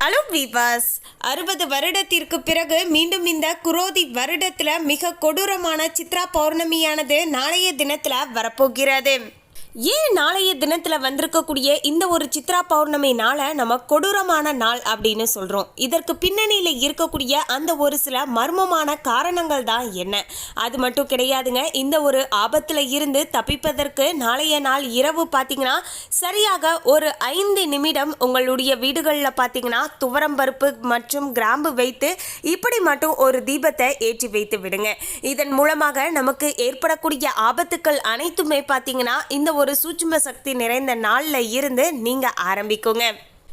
Hello வீவாஸ் அறுபது வருடத்திற்கு பிறகு மீண்டும் இந்த குரோதி வருடத்தில் மிக கொடூரமான சித்ரா பௌர்ணமியானது நாளைய தினத்தில் வரப்போகிறது. ஏன் நாளைய தினத்தில் வந்திருக்கக்கூடிய இந்த ஒரு சித்ரா பௌர்ணமி நாளை நம்ம கொடூரமான நாள் அப்படின்னு சொல்கிறோம் இதற்கு பின்னணியில் இருக்கக்கூடிய அந்த ஒரு சில மர்மமான காரணங்கள் தான் என்ன? அது மட்டும் கிடையாதுங்க. இந்த ஒரு ஆபத்தில் இருந்து தப்பிப்பதற்கு நாளைய நாள் இரவு பார்த்தீங்கன்னா சரியாக ஒரு ஐந்து நிமிடம் உங்களுடைய வீடுகளில் பார்த்தீங்கன்னா துவரம்பருப்பு மற்றும் கிராம்பு வைத்து இப்படி மட்டும் ஒரு தீபத்தை ஏற்றி வைத்து விடுங்க. இதன் மூலமாக நமக்கு ஏற்படக்கூடிய ஆபத்துக்கள் அனைத்துமே பார்த்தீங்கன்னா இந்த ஒரு சூட்சும சக்தி நிறைந்த நாளில் இருந்து நீங்கள் ஆரம்பிக்குங்க.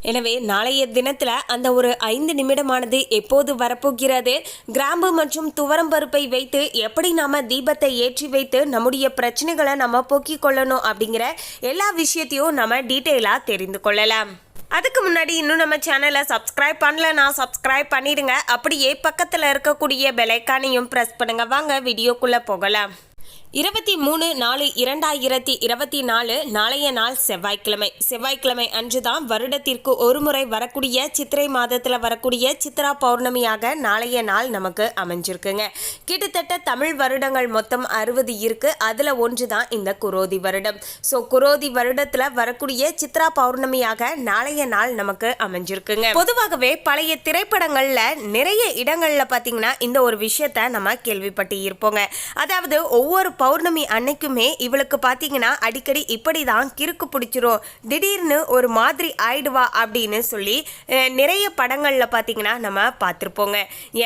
எனவே நாளைய தினத்தில் அந்த ஒரு ஐந்து நிமிடமானது எப்போது வரப்போகிறது? கிராம்பு மற்றும் துவரம் பருப்பை வைத்து எப்படி நாம் தீபத்தை ஏற்றி வைத்து நம்முடைய பிரச்சனைகளை நம்ம போக்கிக் கொள்ளணும் அப்படிங்கிற எல்லா விஷயத்தையும் நம்ம டீட்டெயிலாக தெரிந்து கொள்ளலாம். அதுக்கு முன்னாடி இன்னும் நம்ம சேனலை சப்ஸ்கிரைப் பண்ணலனா சப்ஸ்கிரைப் பண்ணிடுங்க. அப்படியே பக்கத்தில் இருக்கக்கூடிய பெலைக்கானையும் ப்ரெஸ் பண்ணுங்க. வாங்க வீடியோக்குள்ளே போகலாம். இருபத்தி மூணு நாலு இரண்டாயிரத்தி இருபத்தி நாலு நாளைய நாள் செவ்வாய்க்கிழமை. செவ்வாய்க்கிழமை அன்று தான் வருடத்திற்கு ஒரு முறை வரக்கூடிய சித்திரை மாதத்தில் வரக்கூடிய சித்ரா பௌர்ணமியாக நாளைய நாள் நமக்கு அமைஞ்சிருக்குங்க. கிட்டத்தட்ட தமிழ் வருடங்கள் மொத்தம் அறுபது இருக்கு. அதில் ஒன்று தான் இந்த குரோதி வருடம். ஸோ குரோதி வருடத்தில் வரக்கூடிய சித்ரா பௌர்ணமியாக நாளைய நாள் நமக்கு அமைஞ்சிருக்குங்க. பொதுவாகவே பழைய திரைப்படங்களில் நிறைய இடங்களில் பார்த்தீங்கன்னா இந்த ஒரு விஷயத்த நம்ம கேள்விப்பட்டு இருப்போங்க அதாவது ஒவ்வொரு பௌர்ணமி அன்னைக்குமே இவளுக்கு பார்த்தீங்கன்னா அடிக்கடி இப்படி தான் கிறுக்கு பிடிச்சிரும். திடீர்னு ஒரு மாதிரி ஆயிடுவா அப்படின்னு சொல்லி நிறைய படங்களில் பார்த்தீங்கன்னா நம்ம பார்த்துருப்போங்க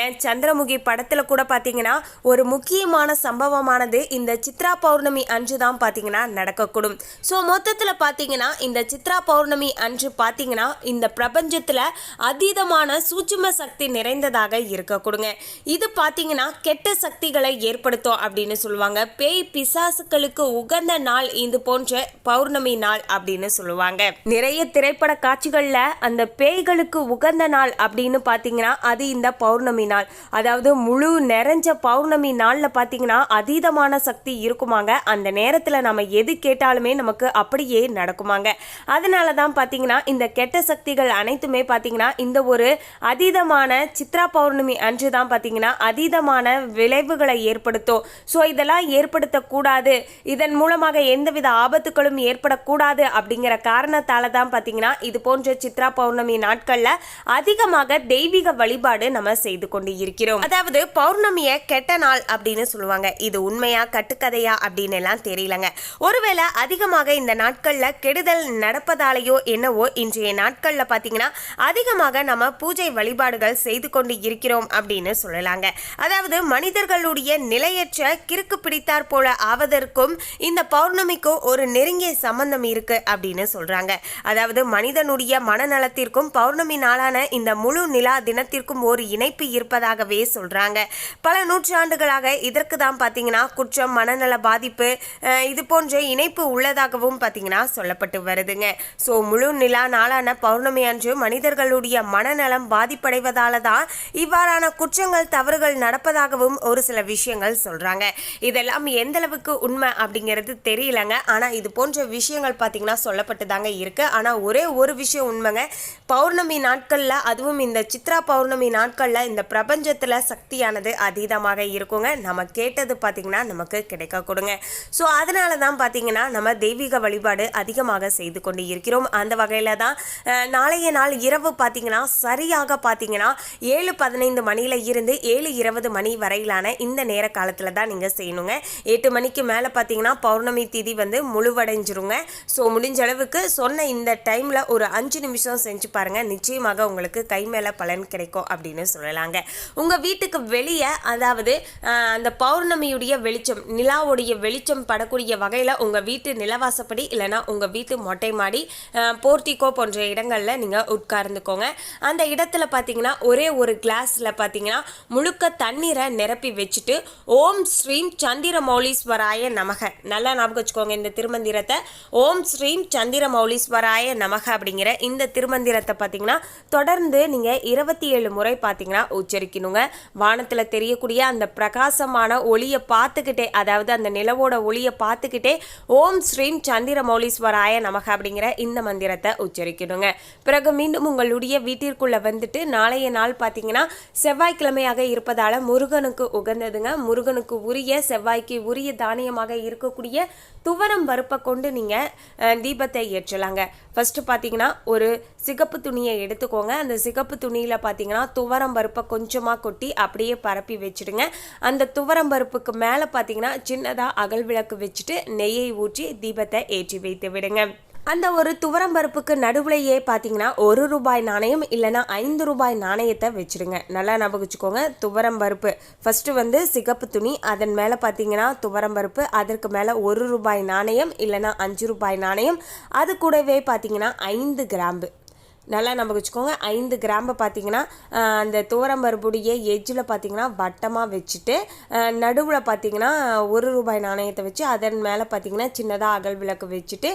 ஏன் சந்திரமுகி படத்தில் கூட பார்த்தீங்கன்னா ஒரு முக்கியமான சம்பவமானது இந்த சித்ரா பௌர்ணமி அன்று தான் பார்த்தீங்கன்னா நடக்கக்கூடும். ஸோ மொத்தத்தில் பார்த்தீங்கன்னா இந்த சித்ரா பௌர்ணமி அன்று பார்த்தீங்கன்னா இந்த பிரபஞ்சத்தில் அதீதமான சூட்சும சக்தி நிறைந்ததாக இருக்கக்கூடுங்க. இது பார்த்தீங்கன்னா கெட்ட சக்திகளை ஏற்படுத்தும் அப்படின்னு சொல்லுவாங்க. பேய் பிசாசுகளுக்கு உகந்த நாள் இது போன்ற பௌர்ணமி நாள் அப்படின்னு சொல்லுவாங்க. நிறைய திரைப்பட காட்சிகள்ல அந்த பேய்களுக்கு உகந்த நாள் அப்படின்னு பாத்தீங்கன்னா அது இந்த பௌர்ணமி நாள். அதாவது முழு நிறைஞ்ச பௌர்ணமி நாள்ல பாத்தீங்கன்னா அதீதமான சக்தி இருக்குமாங்க. அந்த நேரத்துல நம்ம எது கேட்டாலுமே நமக்கு அப்படியே நடக்குமாங்க. அதனால தான் பாத்தீங்கன்னா இந்த கெட்ட சக்திகள் அனைத்துமே பாத்தீங்கன்னா இந்த ஒரு அதீதமான சித்ரா பௌர்ணமி அன்று தான் பாத்தீங்கன்னா அதீதமான விளைவுகளை ஏற்படுத்தும். ஸோ இதெல்லாம் ஏற்படுத்தக்கூடாது. இதன் மூலமாக எந்தவித ஆபத்துகளும் ஏற்படக்கூடாது அப்படிங்கிற காரணத்தால தான் பார்த்தீங்கன்னா இது போன்ற சித்ரா பௌர்ணமி நாட்களில் அதிகமாக தெய்வீக வழிபாடு நம்ம செய்து கொண்டு இருக்கிறோம் அதாவது பௌர்ணமியை கெட்ட நாள் அப்படின்னு சொல்லுவாங்க. இது உண்மையா கட்டுக்கதையா அப்படின்னு எல்லாம் தெரியலங்க. ஒருவேளை அதிகமாக இந்த நாட்களில் கெடுதல் நடப்பதாலேயோ என்னவோ இன்றைய நாட்களில் பார்த்தீங்கன்னா அதிகமாக நம்ம பூஜை வழிபாடுகள் செய்து கொண்டு இருக்கிறோம் அப்படின்னு சொல்லலாங்க. அதாவது மனிதர்களுடைய நிலையற்ற கிறுக்கு பிடித்தாற் போல ஆவதற்கும் இந்த பௌர்ணமிக்கும் ஒரு நெருங்கிய சம்பந்தம் இருக்கு அப்படின்னு சொல்றாங்க. அதாவது மனிதனுடைய மனநலத்திற்கும் பௌர்ணமி நாளான இந்த முழு நிலா தினத்திற்கும் ஒரு இணைப்பு இருப்பதாகவே சொல்றாங்க. பல நூற்றாண்டுகளாக இதற்கு தான் பார்த்தீங்கன்னா குற்றம் மனநல பாதிப்பு இது போன்ற இணைப்பு உள்ளதாகவும் பார்த்தீங்கன்னா சொல்லப்பட்டு வருதுங்க. ஸோ முழு நிலா நாளான பௌர்ணமி அன்று மனிதர்களுடைய மனநலம் பாதிப்படைவதால தான் இவ்வாறான குற்றங்கள் தவறுகள் நடப்பதாகவும் ஒரு சில விஷயங்கள் சொல்றாங்க. இதெல்லாம் எந்த அளவுக்கு உண்மை அப்படிங்கிறது தெரியலங்க. ஆனால் இது போன்ற விஷயங்கள் பார்த்தீங்கன்னா சொல்லப்பட்டு தாங்க இருக்குது ஆனால் ஒரே ஒரு விஷயம் உண்மைங்க. பௌர்ணமி நாட்களில் அதுவும் இந்த சித்ரா பௌர்ணமி நாட்களில் இந்த பிரபஞ்சத்தில் சக்தியானது அதீதமாக இருக்குங்க. நம்ம கேட்டது பார்த்திங்கன்னா நமக்கு கிடைக்க கொடுங்க ஸோ அதனால தான் பார்த்தீங்கன்னா நம்ம தெய்வீக வழிபாடு அதிகமாக செய்து கொண்டு இருக்கிறோம். அந்த வகையில் தான் நாளைய நாள் இரவு பார்த்தீங்கன்னா சரியாக பார்த்தீங்கன்னா ஏழு பதினைந்து மணியில் இருந்து ஏழு இருபது மணி வரையிலான இந்த நேர காலத்தில் தான் நீங்கள் செய்யணுங்க. எட்டு மணிக்கு மேலே பார்த்தீங்கன்னா பௌர்ணமி திதி வந்து முழுவடைஞ்சிருங்க. ஸோ முடிஞ்ச அளவுக்கு சொன்ன இந்த டைமில் ஒரு அஞ்சு நிமிஷம் செஞ்சு பாருங்கள் நிச்சயமாக உங்களுக்கு கை மேலே பலன் கிடைக்கும் அப்படின்னு சொல்லலாங்க. உங்கள் வீட்டுக்கு வெளியே அதாவது அந்த பௌர்ணமியுடைய வெளிச்சம் நிலாவுடைய வெளிச்சம் படக்கூடிய வகையில் உங்கள் வீட்டு நிலவாசப்படி இல்லைன்னா உங்கள் வீட்டு மொட்டை மாடி போர்ட்டிகோ போன்ற இடங்களில் நீங்கள் உட்கார்ந்துக்கோங்க. அந்த இடத்துல பார்த்தீங்கன்னா ஒரே ஒரு கிளாஸில் பார்த்தீங்கன்னா முழுக்க தண்ணீரை நிரப்பி வச்சுட்டு ஓம் ஸ்ரீம் சந்திரம் மௌலீஸ்வராய நமக. நல்லா ஞாபகம் வச்சுக்கோங்க இந்த திருமந்திரத்தை. ஓம் ஸ்ரீம் சந்திரமௌலீஸ்வராய நமக அப்படிங்கிற இந்த திருமந்திரத்தை பார்த்தீங்கன்னா தொடர்ந்து நீங்கள் இருபத்தி ஏழு முறை பார்த்தீங்கன்னா உச்சரிக்கணுங்க. வானத்தில் தெரியக்கூடிய அந்த பிரகாசமான ஒளியை பார்த்துக்கிட்டே அதாவது அந்த நிலவோட ஒளியை பார்த்துக்கிட்டே ஓம் ஸ்ரீம் சந்திரமௌலீஸ்வராய நமக அப்படிங்கிற இந்த மந்திரத்தை உச்சரிக்கணுங்க. பிறகு மீண்டும் உங்களுடைய வீட்டிற்குள்ளே வந்துட்டு நாளைய நாள் பார்த்தீங்கன்னா செவ்வாய்க்கிழமையாக இருப்பதால் முருகனுக்கு உகந்ததுங்க. முருகனுக்கு உரிய செவ்வாய்க்கு உரிய தானியமாக இருக்கக்கூடிய துவரம் பருப்பை கொண்டு நீங்கள் தீபத்தை ஏற்றலாங்க. ஃபஸ்ட்டு பார்த்தீங்கன்னா ஒரு சிகப்பு துணியை எடுத்துக்கோங்க. அந்த சிகப்பு துணியில் பார்த்தீங்கன்னா துவரம் பருப்பை கொஞ்சமாக கொட்டி அப்படியே பரப்பி வச்சுடுங்க. அந்த துவரம் பருப்புக்கு மேலே பார்த்தீங்கன்னா சின்னதாக அகல் விளக்கு வச்சுட்டு நெய்யை ஊற்றி தீபத்தை ஏற்றி வைத்து விடுங்க. அந்த ஒரு துவரம்பருப்புக்கு நடுவுலையே பார்த்தீங்கன்னா ஒரு ரூபாய் நாணயம் இல்லைன்னா ஐந்து ரூபாய் நாணயத்தை வச்சுருங்க. நல்லா ஞாபகம் வச்சுக்கோங்க. துவரம்பருப்பு ஃபஸ்ட்டு வந்து சிகப்பு துணி அதன் மேலே பார்த்தீங்கன்னா துவரம்பருப்பு அதற்கு மேலே ஒரு ரூபாய் நாணயம் இல்லைன்னா அஞ்சு ரூபாய் நாணயம் அது கூடவே பார்த்தீங்கன்னா ஐந்து கிராம்பு. நல்லா நம்ம வச்சுக்கோங்க. ஐந்து கிராம்பை பார்த்தீங்கன்னா அந்த துவரம்பருப்புடைய எஜ்ஜில் பார்த்தீங்கன்னா வட்டமாக வச்சுட்டு நடுவில் பார்த்தீங்கன்னா ஒரு ரூபாய் நாணயத்தை வச்சு அதன் மேலே பார்த்தீங்கன்னா சின்னதாக அகல் விளக்கு வச்சுட்டு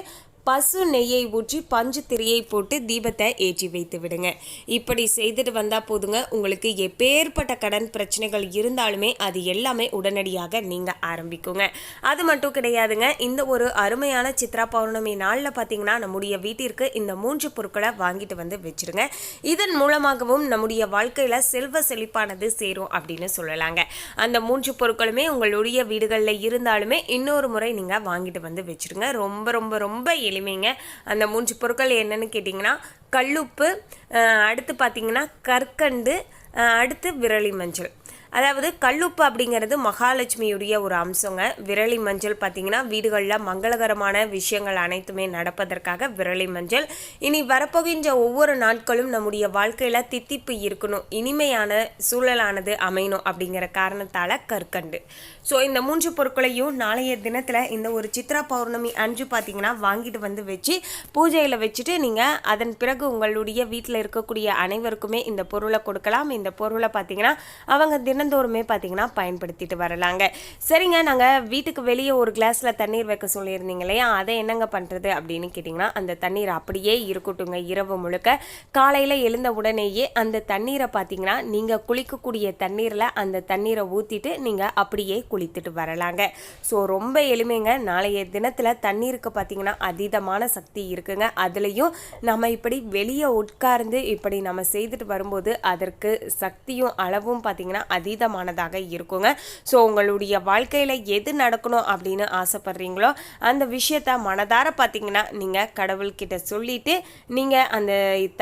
பசு நெய்யை ஊற்றி பஞ்சு திரியை போட்டு தீபத்தை ஏற்றி வைத்து விடுங்க. இப்படி செய்துட்டு வந்தால் போதுங்க. உங்களுக்கு எப்பேற்பட்ட கடன் பிரச்சனைகள் இருந்தாலுமே அது எல்லாமே உடனடியாக நீங்கள் ஆரம்பிக்குங்க. அது மட்டும் கிடையாதுங்க. இந்த ஒரு அருமையான சித்ரா பௌர்ணமி நாளில் பார்த்தீங்கன்னா நம்முடைய வீட்டிற்கு இந்த மூன்று பொருட்களை வாங்கிட்டு வந்து வச்சிருங்க. இதன் மூலமாகவும் நம்முடைய வாழ்க்கையில் செல்வ செழிப்பானது சேரும் அப்படின்னு சொல்லலாங்க. அந்த மூன்று பொருட்களுமே உங்களுடைய வீடுகளில் இருந்தாலுமே இன்னொரு முறை நீங்கள் வாங்கிட்டு வந்து வச்சிருங்க. ரொம்ப ரொம்ப ரொம்ப எளிமைங்க. அந்த மூன்று பொருட்கள் என்னன்னு கேட்டிங்கன்னா கல்லுப்பு அடுத்து பார்த்திங்கன்னா கற்கண்டு அடுத்து விரலி மஞ்சள் அதாவது கல்லுப்பு அப்படிங்கிறது மகாலட்சுமியுடைய ஒரு அம்சங்க. விரலி மஞ்சள் பார்த்தீங்கன்னா வீடுகளில் மங்களகரமான விஷயங்கள் அனைத்துமே நடப்பதற்காக விரலி மஞ்சள். இனி வரப்போகின்ற ஒவ்வொரு நாட்களும் நம்முடைய வாழ்க்கையில் தித்திப்பு இருக்கணும். இனிமையான சூழலானது அமையணும் அப்படிங்கிற காரணத்தால் கற்கண்டு. ஸோ இந்த மூன்று பொருட்களையும் நாளைய தினத்தில் இந்த ஒரு சித்ரா பௌர்ணமி அன்று பார்த்தீங்கன்னா வாங்கிட்டு வந்து வச்சு பூஜையில் வச்சுட்டு நீங்கள் அதன் பிறகு உங்களுடைய வீட்டில் இருக்கக்கூடிய அனைவருக்குமே இந்த பொருளை கொடுக்கலாம். இந்த பொருளை பார்த்தீங்கன்னா அவங்க தினந்தோறுமே பார்த்தீங்கன்னா பயன்படுத்திட்டு வரலாங்க. சரிங்க நாங்கள் வீட்டுக்கு வெளியே ஒரு கிளாஸில் தண்ணீர் வைக்க சொல்லியிருந்தீங்க இல்லையா? அதை என்னங்க பண்ணுறது அப்படின்னு கேட்டிங்கன்னா அந்த தண்ணீர் அப்படியே இருக்கட்டுங்க இரவு முழுக்க. காலையில் எழுந்த உடனேயே அந்த தண்ணீரை பார்த்தீங்கன்னா நீங்கள் குளிக்கக்கூடிய தண்ணீரில் அந்த தண்ணீரை ஊற்றிட்டு நீங்கள் அப்படியே குளித்துட்டு வரலாங்க. ஸோ ரொம்ப எளிமைங்க. நாளைய தினத்தில் தண்ணீருக்கு பார்த்தீங்கன்னா அதீதமான சக்தி இருக்குங்க. அதுலேயும் நம்ம இப்படி வெளியே உட்கார்ந்து இப்படி நம்ம செய்துட்டு வரும்போது அதற்கு சக்தியும் அளவும் பார்த்தீங்கன்னா அதீதமானதாக இருக்குங்க. ஸோ உங்களுடைய வாழ்க்கையில் எது நடக்கணும் அப்படின்னு ஆசைப்படுறீங்களோ அந்த விஷயத்த மனதார பார்த்தீங்கன்னா நீங்கள் கடவுள்கிட்ட சொல்லிட்டு நீங்கள் அந்த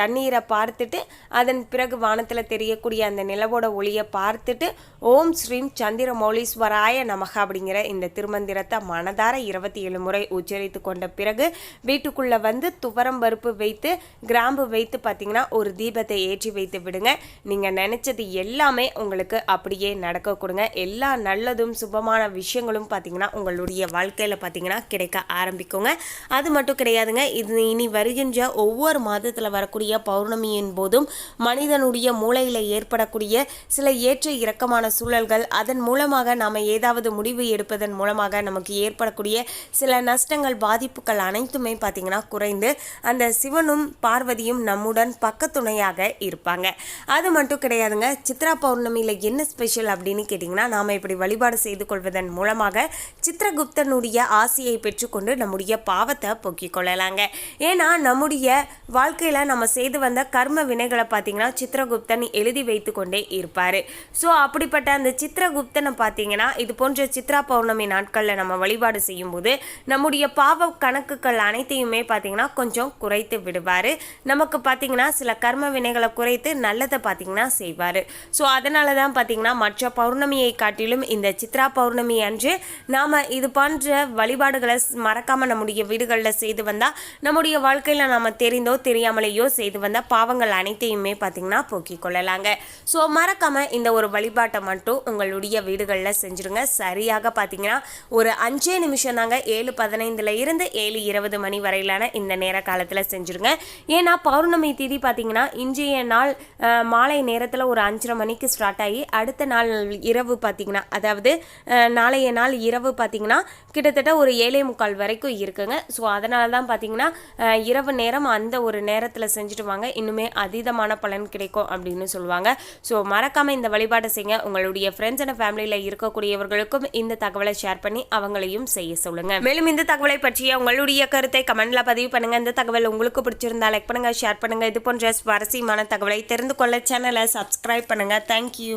தண்ணீரை பார்த்துட்டு அதன் பிறகு வானத்தில் தெரியக்கூடிய அந்த நிலவோட ஒளியை பார்த்துட்டு ஓம் ஸ்ரீம் சந்திர மௌலீஸ்வராய நமக அப்படிங்கிற இந்த திருமந்திரத்தை மனதார இருபத்தி ஏழு முறை உச்சரித்து கொண்ட பிறகு வீட்டுக்குள்ளே வந்து துவரம் பருப்பு வைத்து கிராம்பு வைத்து பார்த்தீங்கன்னா ஒரு தீபத்தை ஏற்றி வைத்து விடுங்க. நீங்கள் நினச்சது எல்லாமே உங்களுக்கு அப்படியே நடக்க கொடுங்க. எல்லா நல்லதும் சுபமான விஷயங்களும் பார்த்தீங்கன்னா உங்களுடைய வாழ்க்கையில் பார்த்தீங்கன்னா கிடைக்க ஆரம்பிக்குங்க. அது மட்டும் கிடையாதுங்க. இது இனி வருகின்ற ஒவ்வொரு மாதத்தில் வரக்கூடிய பௌர்ணமியின் போதும் மனிதனுடைய மூளையில் ஏற்படக்கூடிய சில ஏற்ற இறக்கமான சூழல்கள் அதன் மூலமாக நாம் ஏதாவது முடிவு எடுப்பதன் மூலமாக நமக்கு ஏற்படக்கூடிய சில நஷ்டங்கள் பாதிப்புகள் அனைத்துமே பார்த்தீங்கன்னா குறைந்து அந்த சிவனும் பார்வதியும் நம்முடன் பக்கத்துணையாக இருப்பாங்க. அது மட்டும் கிடையாதுங்க. சித்ரா பௌர்ணமியில் என்ன ஸ்பெஷல் அப்படின்னு கேட்டிங்கன்னா நாம் இப்படி வழிபாடு செய்து கொள்வதன் மூலமாக சித்திரகுப்தனுடைய ஆசையை பெற்றுக்கொண்டு நம்முடைய பாவத்தை போக்கிக் கொள்ளலாங்க. ஏன்னா நம்முடைய வாழ்க்கையில் நம்ம செய்து வந்த கர்ம வினைகளை பார்த்தீங்கன்னா சித்திரகுப்தன் எழுதி வைத்து கொண்டே இருப்பார். ஸோ அப்படிப்பட்ட அந்த சித்திரகுப்தனை பார்த்தீங்கன்னா இது போன்ற சித்ரா பௌர்ணமி நாட்களில் நம்ம வழிபாடு செய்யும்போது நம்முடைய பாவ கணக்குகள் அனைத்தையுமே பார்த்தீங்கன்னா கொஞ்சம் குறைத்து விடுவார். நமக்கு பார்த்தீங்கன்னா சில கர்ம வினைகளை குறைத்து நல்லதை பார்த்தீங்கன்னா செய்வார். ஸோ அதனால தான் பார்த்தீங்கன்னா மற்ற பௌர்ணமியை காட்டிலும் இந்த சித்ரா பௌர்ணமி அன்று நாம் இது போன்ற வழிபாடுகளை மறக்காமல் நம்முடைய வீடுகளில் செய்து வந்தால் நம்முடைய வாழ்க்கையில் நாம் தெரிந்தோ தெரியாமலேயோ செய்து வந்த பாவங்கள் அனைத்தையுமே பார்த்திங்கன்னா போக்கிக் கொள்ளலாங்க. ஸோ மறக்காமல் இந்த ஒரு வழிபாட்டை மட்டும் உங்களுடைய வீடுகளில் செஞ்சுருங்க. சரியாக பார்த்தீங்கன்னா ஒரு அஞ்சே நிமிஷம் தாங்க ஏழு பதினைந்துல இருந்து ஏழு இருபது மணி வரையிலான இந்த நேர காலத்தில் செஞ்சுருங்க. ஏன்னா பௌர்ணமி திதி பார்த்தீங்கன்னா இன்றைய நாள் மாலை நேரத்தில் ஒரு அஞ்சரை மணிக்கு ஸ்டார்ட் ஆகி அடுத்த நாள் இரவு பார்த்தீங்கன்னா அதாவது நாளைய நாள் இரவு பார்த்தீங்கன்னா கிட்டத்தட்ட ஒரு ஏழே முக்கால் வரைக்கும் இருக்குங்க. ஸோ அதனால தான் பார்த்தீங்கன்னா இரவு நேரம் அந்த ஒரு நேரத்தில் செஞ்சுட்டு வாங்க. இன்னுமே அதீதமான பலன் கிடைக்கும் அப்படின்னு சொல்லுவாங்க. ஸோ மறக்காமல் இந்த வழிபாட்டை செய்யுங்க. உங்களுடைய ஃப்ரெண்ட்ஸ் அண்ட் ஃபேமிலியில் இருக்கக்கூடியவர்களுக்கும் இந்த தகவலை ஷேர் பண்ணி அவங்களையும் செய்ய சொல்லுங்கள் மேலும் இந்த தகவலை பற்றிய உங்களுடைய கருத்தை கமெண்ட்ல பதிவு பண்ணுங்கள் இந்த தகவல் உங்களுக்கு பிடிச்சிருந்தா லைக் பண்ணுங்கள் ஷேர் பண்ணுங்கள் இது போன்ற சுவாரஸ்யமான தகவலை தெரிந்து கொள்ள சேனலை சப்ஸ்கிரைப் பண்ணுங்க. தேங்க்யூ